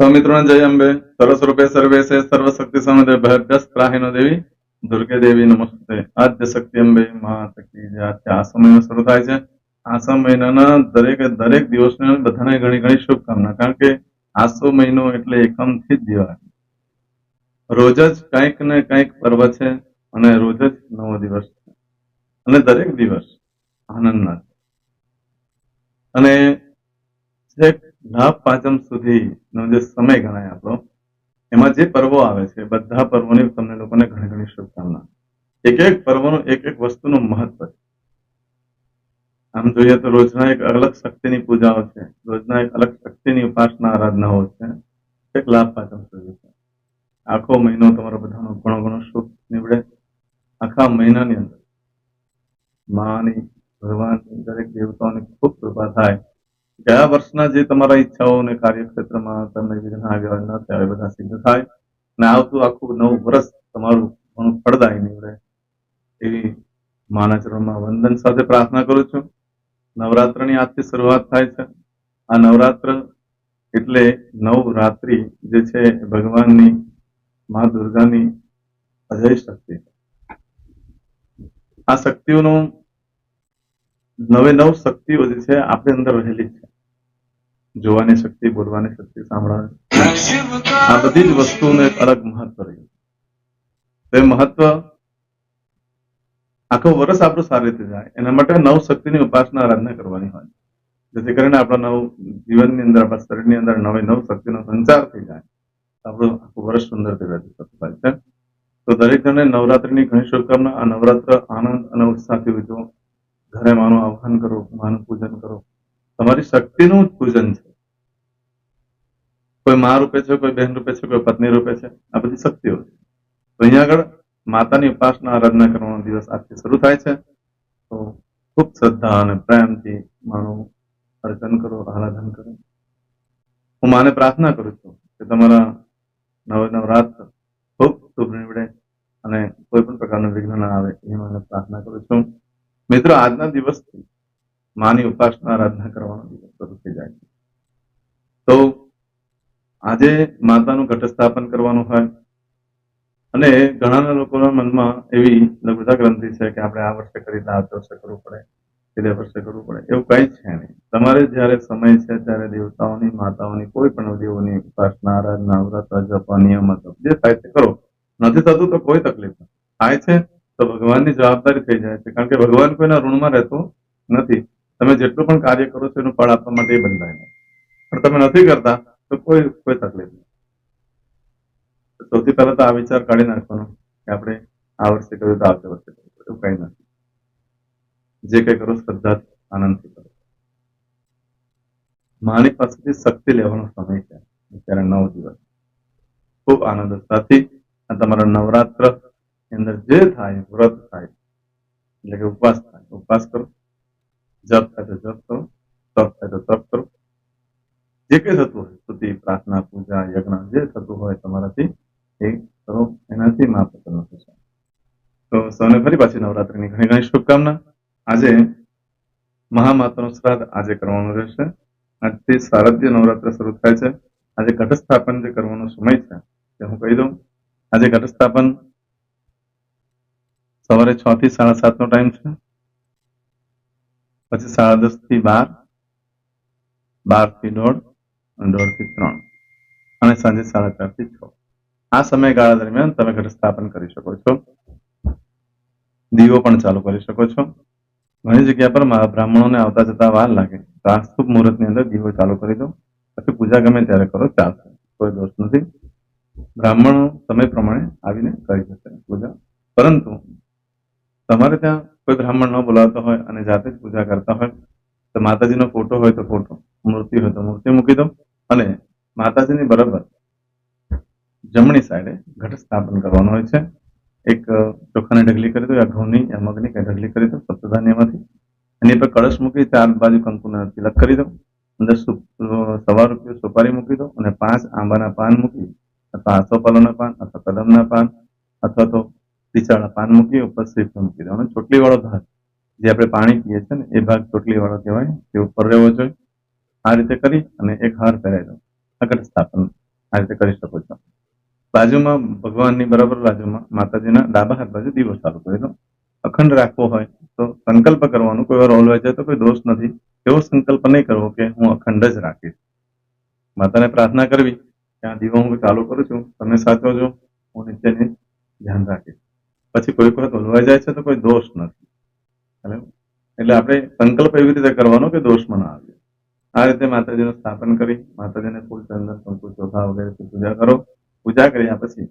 સૌમિત્રોને જય અંબે. સરસ રૂપે સર્વેશે સર્વ શક્તિ ભયભ્યસ્ત ત્રાહિનો દેવી. દુર્ગે દેવી નમસ્તે. આદ્ય શક્તિ અંબે કી જય. આજથી શરૂ થાય છે. આસો મહિનાના દરેક દરેક દિવસને બધાને ઘણી ઘણી શુભકામના. કારણ કે આસો મહિનો એટલે એકમથી જ દિવાળી. રોજ જ કંઈક ને કંઈક પર્વ છે અને રોજ જ નવો દિવસ છે. અને દરેક દિવસ આનંદના છે. અને છેક લાભ પાંચમ સુધીનો જે સમય ગણાય આપણો, એમાં જે પર્વો આવે છે, બધા પર્વોની તમને લોકોને ઘણી ઘણી શુભકામના. એક એક પર્વનું એક એક વસ્તુનું મહત્વ છે. આમ જોઈએ તો રોજના એક અલગ શક્તિની પૂજાઓ છે, રોજના એક અલગ શક્તિની ઉપાસના આરાધનાઓ છે, એક લાભ પાંચમ સુધી છે. આખો મહિનો તમારો બધાનો ઘણો ઘણો શુભ નીવડે. આખા મહિનાની અંદર માની, ભગવાનની દરેક દેવતાઓની ખૂબ કૃપા થાય. ગયા વર્ષના જે તમારા ઈચ્છાઓ અને કાર્યક્ષેત્રમાં વિઘ્ન આવ્યા ન થયા બધા સિદ્ધ થાય. અને આવતું આખું નવું વર્ષ તમારું ઘણું ફળદાયી નીવડે એવી માના ચરણમાં વંદન સાથે પ્રાર્થના કરું છું. નવરાત્રની આજથી શરૂઆત થાય છે. આ નવરાત્ર એટલે નવ રાત્રિ જે છે ભગવાનની મા દુર્ગાની અજય શક્તિ. આ શક્તિઓનું નવે નવ શક્તિઓ જે છે, આપણી અંદર રહેલી છે. જોવાની શક્તિ, બોલવાની શક્તિ, સાંભળવાની આ બધી જ વસ્તુનું અલગ મહત્વ રહ્યું તે મહત્વ આખો વર્ષ આપણું સારી રીતે જાય. એના માટે નવ શક્તિની ઉપાસના આરાધના કરવાની હોય. જેથી કરીને આપણા નવ જીવનની અંદર, આપણા શરીરની અંદર નવે નવ શક્તિનો સંચાર થઈ જાય. આપણું આખું વર્ષ સુંદર રીતે વ્યતીત થતું હોય છે. તો દરેક જણને નવરાત્રિની ઘણી શુભકામના, આ નવરાત્ર આનંદ અને ઉત્સાહથી ઉજવો. ઘરે માનું આહ્વાન કરો, માનું પૂજન કરો. તમારી શક્તિનું જ પૂજન છે. કોઈ મા રૂપે છે, કોઈ બહેન રૂપે છે, કોઈ પત્ની રૂપે છે, આ બધી શક્તિઓ છે. તો અહીંયા આગળ માતાની ઉપાસના, આરાધના કરવાનો દિવસ આજથી શરૂ થાય છે. તો ખૂબ શ્રદ્ધા અને પ્રેમથી માનું અર્ચન કરો, આરાધન કરો. હું માને પ્રાર્થના કરું છું કે તમારા નવ નવરાત્ર ખૂબ શુભ નીવડે અને કોઈ પણ પ્રકારનું વિઘ્ન ના આવે એ મને પ્રાર્થના કરું છું. મિત્રો, આજના દિવસથી માની ઉપાસના આરાધના કરવાનો દિવસ શરૂ થઈ જાય તો આજે માતાનું ઘટસ્થાપન કરવાનું હોય અને ઘણા લોકોના મનમાં એવી લઘુતા ગ્રંથિ છે કે આપણે આ વર્ષે કરી આ વર્ષે કરવું પડે બીજા વર્ષે કરવું પડે, એવું કઈ છે નહીં. તમારે જ્યારે સમય છે ત્યારે દેવતાઓની, માતાઓની, કોઈ પણ દેવોની ઉપાસના, આરાધના, વ્રત, જપ, નિયમ જે થાય તે કરો. નથી થતું તો કોઈ તકલીફ નથી. થાય છે તો ભગવાનની જવાબદારી થઈ જાય છે. કારણ કે ભગવાન કોઈના ઋણમાં રહેતો નથી. તમે જેટલું પણ કાર્ય કરો છો, એનું ફળ આપવા માટે બંધાય પણ તમે નથી કરતા, તો કોઈ કોઈ તકલીફ નહીં. સૌથી પહેલા તો આ વિચાર કાઢી નાખવાનો કે આપણે આ વર્ષે કર્યું તો આવતા વર્ષે કર્યું. એવું કઈ નથી. જે કઈ કરો, શ્રદ્ધા આનંદથી કરો. માની પાસેથી શક્તિ લેવાનો સમય છે. અત્યારે નવ દિવસ. ખૂબ આનંદ. સાથી તમારા નવરાત્ર અંદર થાય, વ્રત થાય, એટલે કે ઉપવાસ થાય. ઉપવાસ કરો. જપ થાય તો જપ કરો. તપ થાય તો તપ કરો. જે કંઈ થતું હોય, સ્તુતિ, પ્રાર્થના, પૂજા, યજ્ઞ, જે થતું હોય તમારાથી, એ કરો. એનાથી મા પ્રસન્ન થશે. તો સૌને ફરી પાછી નવરાત્રીની ઘણી ઘણી શુભકામના. આજે મહામાતાનો શ્રાદ્ધ આજે કરવાનો રહેશે. આજથી શારદીય નવરાત્ર શરૂ થાય છે. આજે ઘટસ્થાપન જે કરવાનો સમય છે, તે હું કહી દઉં. આજે ઘટસ્થાપન સવારે છ થી સાડા સાત નો ટાઈમ છે. પછી સાડા દસથી બાર બારથી દોઢ અને દોઢથી ત્રણ અને સાંજે સાડા ચારથી છ. આ સમયગાળા દરમિયાન તમે ઘર સ્થાપન કરી શકો છો. દીવો પણ ચાલુ કરી શકો છો. ઘણી જગ્યા પર બ્રાહ્મણોને આવતા જતા વાર લાગે. આ મુહૂર્તની અંદર દીવો ચાલુ કરી દો. પછી પૂજા ગમે ત્યારે કરો, ચાલશે. કોઈ દોષ નથી. બ્રાહ્મણો સમય પ્રમાણે આવીને કરી જશે પૂજા. પરંતુ તમારે ત્યાં કોઈ બ્રાહ્મણ ન બોલાવતો હોય અને જાતે જ પૂજા કરતા હોય, તો માતાજીનો ફોટો હોય તો ફોટો, મૂર્તિ હોય તો મૂર્તિ મૂકી દો અને માતાજીની બરાબર જમણી સાઈડે ઘટ સ્થાપન કરવાનું હોય છે. એક ચોખાની ઢગલી કરી દો યા ઘઉંની, યા મગની કઈ ઢગલી કરી દો સપ્તધાન્યમાંથી એની પર કળશ મૂકી ચાર બાજુ કંકુના તિલક કરી દો અંદર સવા રૂપિયો સોપારી મૂકી દો અને પાંચ આંબાના પાન મૂકી, અથવા આસોપાલોના પાન, અથવા કદમના પાન, અથવા તો ટીચાળા પાન મૂકી ઉપર શ્રીફળ મૂકી દો અને ચોટલી વાળો ભાગ જે આપણે પાણી પીએ છીએ ને, એ ભાગ ચોટલી વાળો કહેવાય. તે ઉપર રહેવો જોઈએ. આ રીતે કરી અને એક હાર પહેરાવી દો. આગળ સ્થાપન આ રીતે કરી શકો છો. બાજુમાં ભગવાનની બરાબર બાજુમાં માતાજીના ડાબા હાથ બાજુ દીવો ચાલુ કરી દો. અખંડ રાખવો હોય તો સંકલ્પ કરવાનો. કોઈ વાર ઓલવાઈ જાય તો કોઈ દોષ નથી. એવો સંકલ્પ નહીં કરવો કે હું અખંડ જ રાખીશ. માતાને પ્રાર્થના કરવી કે આ દીવો હું ચાલુ કરું છું. તમે સાચો છો. હું નીચેની ધ્યાન રાખીશ. પછી કોઈ વખત ઉલવાઈ જાય છે તો કોઈ દોષ નથી. એટલે આપણે સંકલ્પ એવી રીતે કરવાનો કે દોષમાં ના આવે. આ રીતે માતાજીનું સ્થાપન કરી, માતાજીને ફૂલ ચંદન શંકુ ચોખા વગેરેથી પૂજા કરો. પૂજા કર્યા પછી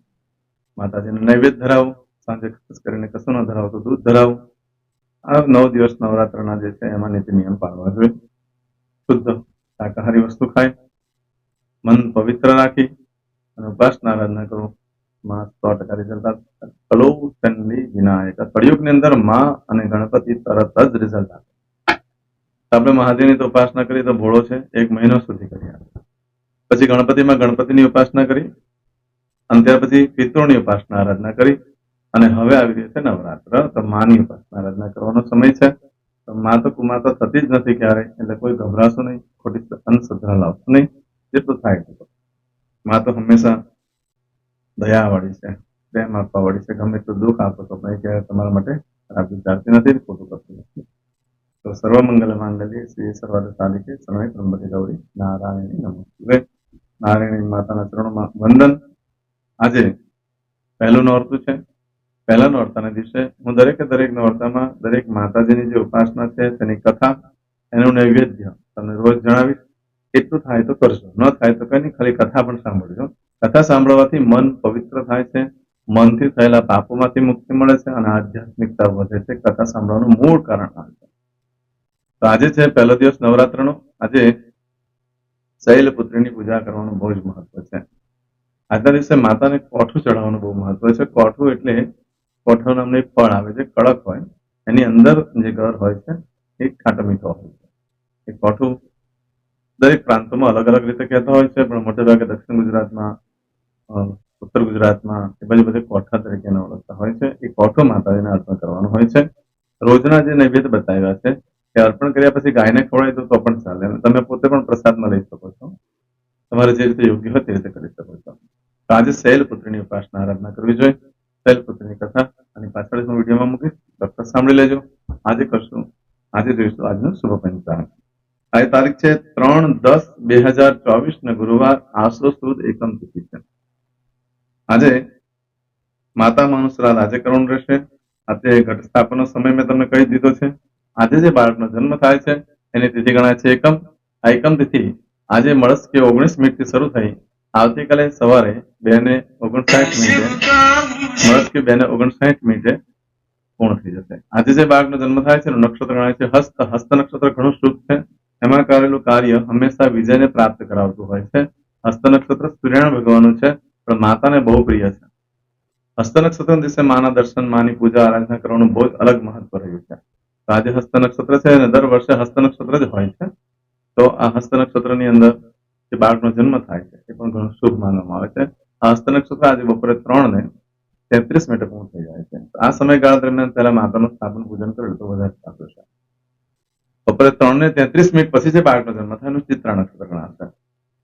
માતાજીને નૈવેદ્ય ધરાવો. સાંજે ખાસ કરીને કશું ન ધરાવો તો દૂધ ધરાવો. આ નવ દિવસ નવરાત્રના જે છે એમાં નીતિ નિયમ પાળવા જોઈએ. શુદ્ધ, શાકાહારી વસ્તુ ખાય. મન પવિત્ર રાખી અને ઉપાસના આરાધના કરો. માં સો ટકા રિઝલ્ટ ચંડી વિનાયક. કળિયુગની અંદરમાં અને ગણપતિ તરત જ રિઝલ્ટ આપે. આપણે મહાદેવની તો ઉપાસના કરી તો ભોળો છે, એક મહિનો સુધી કરી આપે. પછી ગણપતિમાં ગણપતિની ઉપાસના કરી, અને ત્યાર પછી પિતૃની ઉપાસના આરાધના કરી, અને હવે આવી રહી છે નવરાત્ર. તો માની ઉપાસના આરાધના કરવાનો સમય છે. તો માં તો કુમાર તો થતી જ નથી ક્યારે એટલે કોઈ ગભરાશો નહીં, ખોટી અંધશ્રદ્ધા લાવશો નહીં જેટલું થાય એટલું મા તો હંમેશા દયાવાળી છે, પ્રેમ આપવા વાળી છે. ગમે એટલું દુઃખ આપો તો એ ક્યારે તમારા માટે ખરાબ વિચારતી નથી ખોટું કરતી નથી. તો સર્વ મંગલ માંગલ્ય શ્રી સર્વાદ સાધિકે સમય ત્રંબકે ગૌરી નારાયણી નમસ્તે નારાયણી માતાના ચરણોમાં વંદન. આજે પહેલું નોરતું છે, પહેલા નોરતાના દિવસે હું દરેકે દરેક નોરતામાં દરેક માતાજીની જે ઉપાસના છે, તેની કથા, એનું નૈવેદ્ય તમને રોજ જણાવીશ. એટલું થાય તો કરશો ન થાય તો કઈ ખાલી કથા પણ સાંભળજો. કથા સાંભળવાથી મન પવિત્ર થાય છે, મનથી થયેલા પાપોમાંથી મુક્તિ મળે છે અને આધ્યાત્મિકતા વધે છે. કથા સાંભળવાનું મૂળ કારણ આ છે. તો આજે છે પહેલો દિવસ નવરાત્રનો. આજે શૈલપુત્રીની પૂજા કરવાનું બહુ જ મહત્વ છે. આજના દિવસે માતાને કોઠું ચડાવવાનું બહુ મહત્વ છે. કોઠું એટલે કોઠો નામનું ફળ આવે છે, કડક હોય. એની અંદર જે ઘર હોય છે, એ ખાટો મીઠો હોય છે. એ કોઠું દરેક પ્રાંતોમાં અલગ અલગ રીતે કહેતા હોય છે, પણ મોટે ભાગે દક્ષિણ ગુજરાતમાં ઉત્તર ગુજરાતમાં એ બધી બધી કોઠા તરીકે ઓળખતા હોય છે. એ કોઠો માતાજીને અર્પણ કરવાનું હોય છે. રોજના જે નૈવેદ્ય બતાવ્યા છે, તે અર્પણ કર્યા પછી ગાયને ખવડાવી તો પણ ચાલે તમે પોતે પણ પ્રસાદમાં લઈ શકો છો. તમારે જે રીતે યોગ્ય હોય તે રીતે કરી શકો છો. તો આજે શૈલપુત્રીની ઉપાસના આરાધના કરવી જોઈએ. શૈલપુત્રીની કથા અને પાછળ હું વિડીયોમાં મૂકીશ. ડોક્ટર સાંભળી લેજો. આજે કરશું. આજે જોઈશું આજનું શુભ પંચાંગ. આજે તારીખ છે ત્રણ દસ બે હજાર ચોવીસ ને ગુરુવાર આસો સુદ એકમ તિથિ છે. આજે માતા મનુષ્યરાજ આજે કરવાનું રહેશે. આજે ઘટ સ્થાપનનો સમય મેં તમને કહી દીધો છે. આજે જે બાળકનો જન્મ થાય છે, એની તિથિ ગણાય છે એકમ. આ એકમ તિથિ આજે મળસ કે ઓગણીસ મિનિટથી શરૂ થઈ. આવતીકાલે સવારે બે ને ઓગણસાઠ મિનિટે, મળસ કે બે ને ઓગણસાઠ મિનિટે પૂર્ણ થઈ જશે. આજે જે બાળકનો જન્મ થાય છે, એનું નક્ષત્ર ગણાય છે હસ્ત. હસ્ત નક્ષત્ર ઘણું શુભ છે. એમાં કરેલું કાર્ય હંમેશા વિજયને પ્રાપ્ત કરાવતું હોય છે. હસ્ત નક્ષત્ર સૂર્યનારાયણ ભગવાનનું છે. પણ માતાને બહુ પ્રિય છે. હસ્ત નક્ષત્ર દિવસે માના દર્શન, માની પૂજા, આરાધના કરવાનું બહુ જ અલગ મહત્વ રહ્યું છે. તો આજે હસ્ત નક્ષત્ર છે અને દર વર્ષે હસ્ત નક્ષત્ર જ હોય છે. તો આ હસ્ત નક્ષત્રની અંદર જે બાળકનો જન્મ થાય છે, એ પણ ઘણું શુભ માનવામાં આવે છે. આ હસ્ત નક્ષત્ર આજે બપોરે ત્રણ ને તેત્રીસ મિનિટે પૂર્ણ થઈ જાય છે. આ સમયગાળા દરમિયાન પહેલા માતાનું સ્થાપન પૂજન કરેલું તો વધારે સારું છે બપોરે ત્રણ ને તેત્રીસ મિનિટ પછી જે બાળકનો જન્મ થાય, એનું ચિત્રા નક્ષત્ર ગણાશે.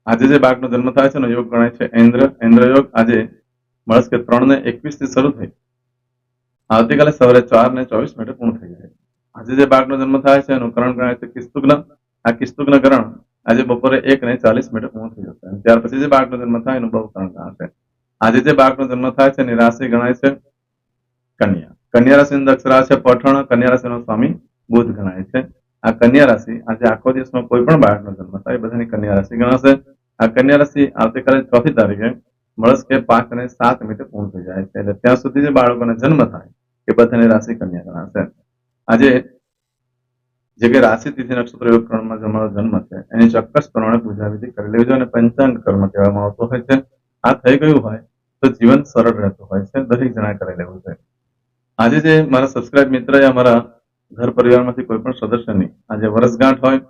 આજે જે બાળકનો જન્મ થાય છે એનો યોગ ગણાય છે, ઇન્દ્ર ઇન્દ્ર આજે મળસ ત્રણ ને એકવીસથી શરૂ થઈ આવતીકાલે સવારે ચાર ને ચોવીસ મિનિટે પૂર્ણ થઈ જાય. છે. આજે જે બાળકનો જન્મ થાય છે, એનું કરણ ગણાય છે કિસ્તુગ્ન. આ કિસ્તુગ્ન કરણ આજે બપોરે એક ને ચાલીસ મિનિટે પૂર્ણ થઈ જશે. ત્યાર પછી જે બાળકનો જન્મ થાય એનું બહુ કરણ ગણાશે આજે જે બાળકનો જન્મ થાય છે એની રાશિ ગણાય છે કન્યા. કન્યા રાશિની દક્ષરા છે પઠણ, કન્યા રાશિનો સ્વામી બુધ ગણાય છે. આ કન્યા રાશિ, આજે આખો દિવસમાં કોઈ પણ બાળકનો જન્મ થાય બધાની કન્યા રાશિ ગણાશે. આ કન્યા રાશિ આવતીકાલે ચોથી તારીખે મળસ કે પાંચ અને સાત મિનિટે પૂર્ણ થઈ જાય છે. એટલે ત્યાં સુધી જે બાળકોને જન્મ થાય, એ બધાની રાશિ કન્યા ગણાશે. આજે જે કે રાશિ તિથિ નક્ષત્ર યોગ કર્ણમાં તમારો જન્મ છે, એની ચોક્કસ પ્રમાણે પૂજા વિધિ કરી લેવી જોઈએ અને પંચાંગ કર્મ કહેવામાં આવતો હોય છે. આ થઈ ગયું હોય તો જીવન સરળ રહેતું હોય છે. દરેક જણા કરી લેવું જોઈએ. આજે જે મારા સબસ્ક્રાઇબ મિત્ર યા મારા ઘર પરિવારમાંથી કોઈ પણ સદસ્યની આજે વર્ષગાંઠ હોય,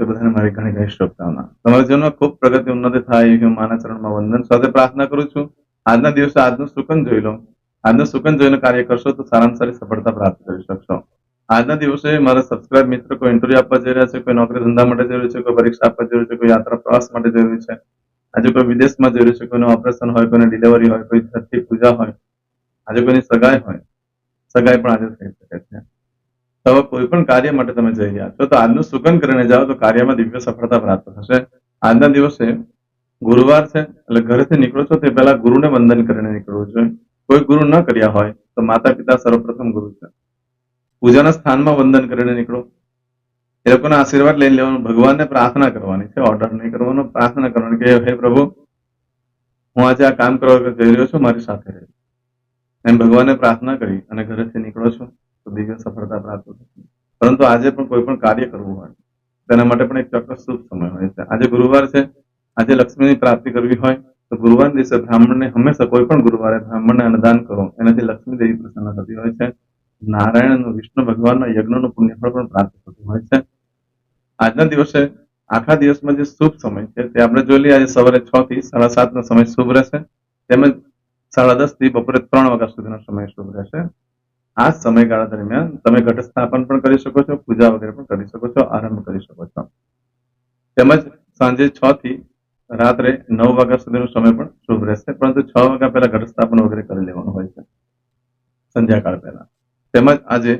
તો બધાને મારી ઘણી ઘણી શુભકામના. તમારા જીવનમાં ખૂબ પ્રગતિ ઉન્નતિ થાય એવી હું માના ચરણમાં વંદન સાથે પ્રાર્થના કરું છું. આજના દિવસે આજનું સુકન જોઈ લો. આજનું સુકન જોઈને કાર્ય કરશો તો સારામાં સારી સફળતા પ્રાપ્ત કરી શકશો. આજના દિવસે મારા સબસ્ક્રાઇબ મિત્ર કોઈ ઇન્ટરવ્યુ આપવા જઈ રહ્યા છે, કોઈ નોકરી ધંધા માટે રહ્યું છે, કોઈ પરીક્ષા આપવા જઈ છે, કોઈ યાત્રા પ્રવાસ માટે રહ્યું છે, આજે કોઈ વિદેશમાં જઈ છે, કોઈનું ઓપરેશન હોય, કોઈની ડિલિવરી હોય, કોઈ છઠ્ઠી પૂજા હોય, આજે કોઈની સગાઈ હોય સગાઈ પણ આજે થઈ શકે છે. તો કોઈ પણ કાર્ય માટે તમે જઈ રહ્યા છો, તો આજનું સુગન કરીને જાઓ તો કાર્યમાં દિવ્ય સફળતા પ્રાપ્ત થશે. આજના દિવસે ગુરુવાર છે, એટલે ઘરેથી નીકળો છો, તે પહેલા ગુરુને વંદન કરીને નીકળવું જોઈએ. કોઈ ગુરુ ન કર્યા હોય, તો માતા પિતા સર્વપ્રથમ ગુરુ છે. પૂજાના સ્થાનમાં વંદન કરીને નીકળો. એ લોકોના આશીર્વાદ લઈ લેવાનું, ભગવાનને પ્રાર્થના કરવાની છે ઓર્ડર નહીં કરવાનો, પ્રાર્થના કરવાની કે, હે પ્રભુ, હું આજે આ કામ કરવા જઈ રહ્યો છું, મારી સાથે રહે. એમ ભગવાનને પ્રાર્થના કરી અને ઘરેથી નીકળો છો, તો દિવ્ય સફળતા પ્રાપ્ત થશે. પરંતુ આજે પણ કોઈ પણ કાર્ય કરવું હોય, તેના માટે પણ એક ચોક્કસ શુભ સમય હોય છે. આજે ગુરુવાર છે, આજે લક્ષ્મીની પ્રાપ્તિ કરવી હોય, તો ગુરુવાર દિવસે બ્રાહ્મણને હંમેશા કોઈ પણ ગુરુવારે બ્રાહ્મણને અન્નદાન કરો, એનાથી લક્ષ્મી દેવી પ્રસન્ન થતી હોય છે. નારાયણ વિષ્ણુ ભગવાનના યજ્ઞનું પુણ્યફળ પણ પ્રાપ્ત થતું હોય છે. આજના દિવસે આખા દિવસમાં જે શુભ સમય છે, તે આપણે જોઈ લઈએ, આજે સવારે છ થી સાડા સાતનો સમય શુભ રહેશે. તેમજ સાડા દસથી બપોરે ત્રણ વાગ્યા સુધીનો સમય શુભ રહેશે. આ સમયગાળા દરમિયાન તમે ઘટ સ્થાપન પણ કરી શકો છો, પૂજા વગેરે પણ કરી શકો છો આરંભ કરી શકો છો. તેમજ સાંજે છ થી રાત્રે નવ વાગ્યા સુધીનો સમય પણ શુભ રહેશે, પરંતુ છ વાગ્યા પહેલા ઘટ સ્થાપન વગેરે કરી લેવાનું હોય છે, સંધ્યાકાળ પહેલા. તેમજ આજે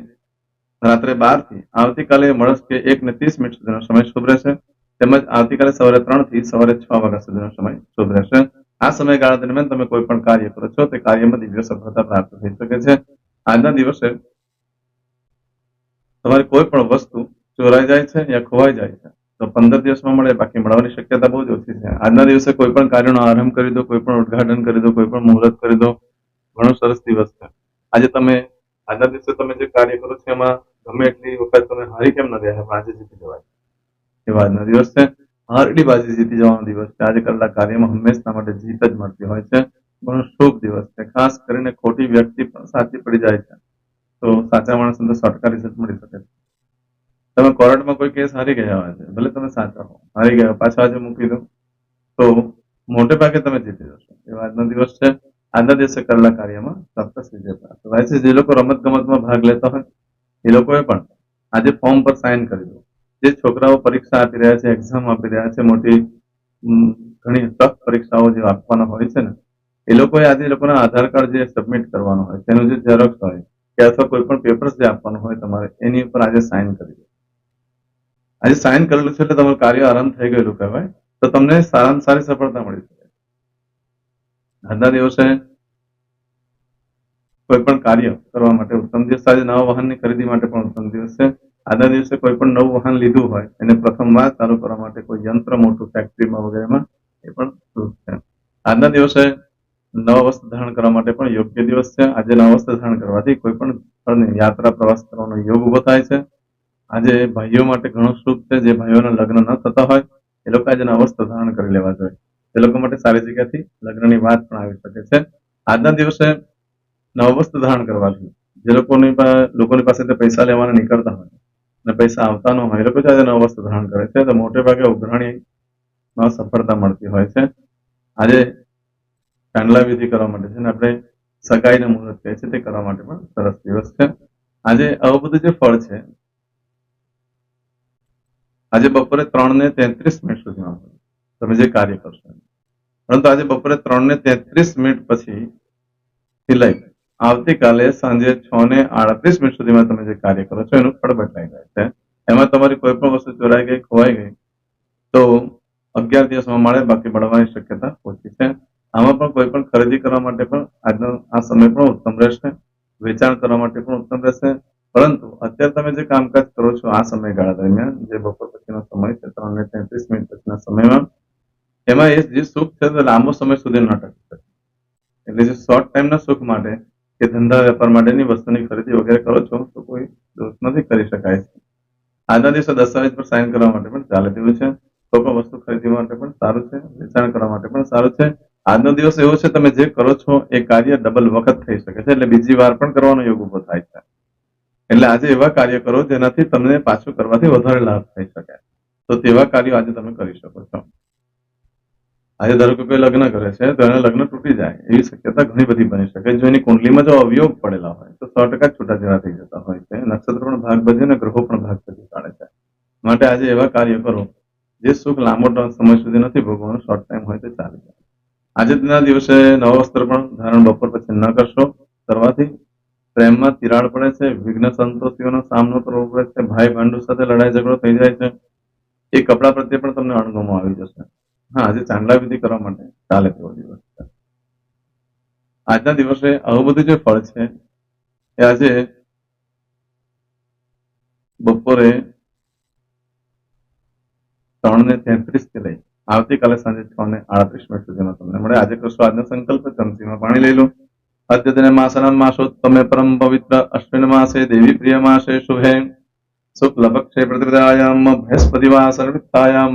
રાત્રે બારથી આવતીકાલે મળસ કે એક ને ત્રીસ મિનિટ સુધીનો સમય શુભ રહેશે, તેમજ આવતીકાલે સવારે ત્રણથી સવારે છ વાગ્યા સુધીનો સમય શુભ રહેશે. આ સમયગાળા દરમિયાન તમે કોઈ પણ કાર્ય કરો છો, તે કાર્યમાં દિવ્ય સફળતા પ્રાપ્ત થઈ શકે છે. આજના દિવસે તમારી કોઈ પણ વસ્તુ ચોરાઈ જાય છે યા ખોવાઈ જાય છે, તો પંદર દિવસમાં મળે, બાકી મળવાની શક્યતા બહુ જ ઓછી છે. આજના દિવસે કોઈ પણ કાર્યનો આરંભ કરી દો કોઈ પણ ઉદઘાટન કરી દો કોઈ પણ મુહૂર્ત કરી દો. ઘણો સરસ દિવસ છે. આજે તમે, આજના દિવસે તમે જે કાર્ય કરો છો, એમાં ગમે એટલી વખત તમે હારી કેમ ન રહ્યા આજે જીતી જવાય એવા આજના દિવસ છે. હારડી બાજી જીતી જવાનો દિવસ છે. આજે કરેલા કાર્યમાં હંમેશા માટે જીત જ મળતી હોય છે. ઘણો શુભ દિવસ છે. ખાસ કરીને ખોટી વ્યક્તિ પણ સાચી પડી જાય છે. તો સાચા માણસને તો શોર્ટકટ રિઝલ્ટ મળી શકે છે. તમે કોર્ટમાં કોઈ કેસ હારી ગયા હોય છે. ભલે તમે સાચા હો. હારી ગયા પાછા આજે મૂકી દો. તો મોટે ભાગે તમે જીતી જશો. એવા આજનો દિવસ છે. આજના દિવસે કરેલા કાર્યમાં ચોક્કસ વિજેતા છે જે લોકો રમત ગમતમાં ભાગ લેતા હોય, એ લોકોએ પણ આજે ફોર્મ પર સાઇન કરી દો. જે છોકરાઓ પરીક્ષા આપી રહ્યા છે એક્ઝામ આપી રહ્યા છે, મોટી ઘણી ટફ પરીક્ષાઓ જે આપવાના હોય છે ને, એ લોકોએ આજે લોકોના આધાર કાર્ડ જે સબમિટ કરવાનું હોય, તેનું જે ઝેરોક્સ હોય, કે અથવા કોઈ પણ પેપર્સ જે આપવાનું હોય તમારે, એની ઉપર આજે સાઇન કરી દે. આજે સાઇન કરેલું છે એટલે તમારું કાર્ય આરંભ થઈ ગયેલું કહેવાય, તો તમને સારામાં સારી સફળતા મળી શકે. આજના દિવસે કોઈ પણ કાર્ય કરવા માટે ઉત્તમ દિવસ, આજે નવા વાહનની ખરીદી માટે પણ ઉત્તમ દિવસ છે. આજના દિવસે કોઈ પણ નવું વાહન લીધું હોય, એને પ્રથમવાર ચાલુ કરવા માટે કોઈ યંત્ર મોટું ફેક્ટરીમાં વગેરેમાં એ પણ શુભ છે આજના દિવસે નવા વસ્ત્ર ધારણ કરવા માટે પણ યોગ્ય દિવસ છે. આજે નવા વસ્ત્ર ધારણ કરવાથી કોઈ પણ સ્થળની યાત્રા પ્રવાસ કરવાનો યોગ ઊભો થાય છે. આજે ભાઈઓ માટે ઘણું શુભ છે. જે ભાઈઓના લગ્ન ન થતા હોય, એ લોકો આજે નવા વસ્ત્ર ધારણ કરી લેવા જોઈએ. એ લોકો માટે સારી જગ્યાથી લગ્નની વાત પણ આવી શકે છે. આજના દિવસે નવા વસ્ત્ર ધારણ કરવાથી જે લોકોની લોકોની પાસેથી પૈસા લેવાના નીકળતા હોય અને પૈસા આવતા ન હોય, એટલે પછી આજે નવા વસ્તુ ધારણ કરે છે. તો મોટે ભાગે ઉઘરાણીમાં સફળતા મળતી હોય છે. આજે ચાંદલા વિધિ કરવા માટે છે ને આપણે સગાઈના મુહૂર્ત કહે છે, તે કરવા માટે પણ સરસ દિવસ છે. આજે આવું બધું જે ફળ છે, આજે બપોરે ત્રણ ને તેત્રીસ મિનિટ સુધીમાં તમે જે કાર્ય કરશો. પરંતુ આજે બપોરે ત્રણ ને તેત્રીસ મિનિટ પછી લઈ આવતીકાલે સાંજે છ ને આડત્રીસ મિનિટ સુધીમાં તમે જે કાર્ય કરો છો, એનું ફળ બદલાઈ જાય છે. એમાં તમારી કોઈ પણ વસ્તુ ચોરાઈ ગઈ, ખોવાઈ ગઈ, તો અગિયાર દિવસમાં મળે, બાકી મળવાની શક્યતા ઓછી છે. આમાં પણ કોઈ પણ ખરીદી કરવા માટે પણ આજનો, આ સમય પણ ઉત્તમ રહેશે. વેચાણ કરવા માટે પણ ઉત્તમ રહેશે. પરંતુ અત્યારે તમે જે કામકાજ કરો છો આ સમયગાળા દરમિયાન, જે બપોર પછીનો સમય છે ત્રણ ને તેત્રીસ મિનિટ પછીના સમયમાં, એમાં એ જે સુખ છે તે લાંબો સમય સુધી ન ટકી શકે. એટલે જે શોર્ટ ટાઈમના સુખ માટે કે ધંધા વેપાર માટેની વસ્તુની ખરીદી વગેરે કરો છો, તો કોઈ દોષ નથી કરી શકાય. આજના દિવસે દસ્તાવેજ પર સાઇન કરવા માટે પણ ચાલે તેવું છે. પણ વસ્તુ ખરીદવા માટે પણ સારું છે, વેચાણ કરવા માટે પણ સારું છે. આજનો દિવસ એવો છે, તમે જે કરો છો, એ કાર્ય ડબલ વખત થઈ શકે છે, એટલે બીજી વાર પણ કરવાનો યોગ ઊભો થાય છે. એટલે આજે એવા કાર્ય કરો, જેનાથી તમને પાછું કરવાથી વધારે લાભ થઈ શકે. તો તેવા કાર્યો આજે તમે કરી શકો છો. આજે ધારો કે કોઈ લગ્ન કરે છે, તો એના લગ્ન તૂટી જાય, એવી શક્યતા ઘણી બધી બની શકે. જો એની કુંડલીમાં જો અવયોગ પડેલા હોય, તો સો ટકા છૂટાછેડા થઈ જતા હોય છે. નક્ષત્ર પણ ભાગ ભજે અને ગ્રહો પણ ભાગ ભજી કાઢે છે. માટે આજે એવા કાર્ય કરો, જે સુખ લાંબો સમય સુધી નથી ભોગવવાનું શોર્ટ ટાઈમ હોય તો ચાલે જાય. આજના દિવસે નવા વસ્ત્ર પણ ધારણ બપોર પછી ન કરશો. કરવાથી પ્રેમમાં તિરાડ પડે છે, વિઘ્ન સંતોષીઓનો સામનો કરવો પડે છે ભાઈ ભાંડુ સાથે લડાઈ ઝઘડો થઈ જાય છે. એ કપડા પ્રત્યે પણ તમને અણગમો આવી જશે. હા આજે ચાંદલા વિધિ કરવા માટે ચાલે તેવો દિવસ આજના દિવસે આવું બધું જે ફળ છે, એ આજે બપોરે ત્રણ ને તેત્રીસથી લઈ, આવતીકાલે સાંજે છ ને આડત્રીસ મિનિટ સુધીમાં તમને મળે. આજે કરશો આજનો સંકલ્પ ચમચીમાં પાણી લઈ લો. અદ્યતને માસનમ તમે પરમ પવિત્ર અશ્વિન માસે, દેવી પ્રિય માસે શુભે શુક્લ પક્ષે પ્રતિપદાયામ, બૃહસ્પતિવાર સર્વિતાયામ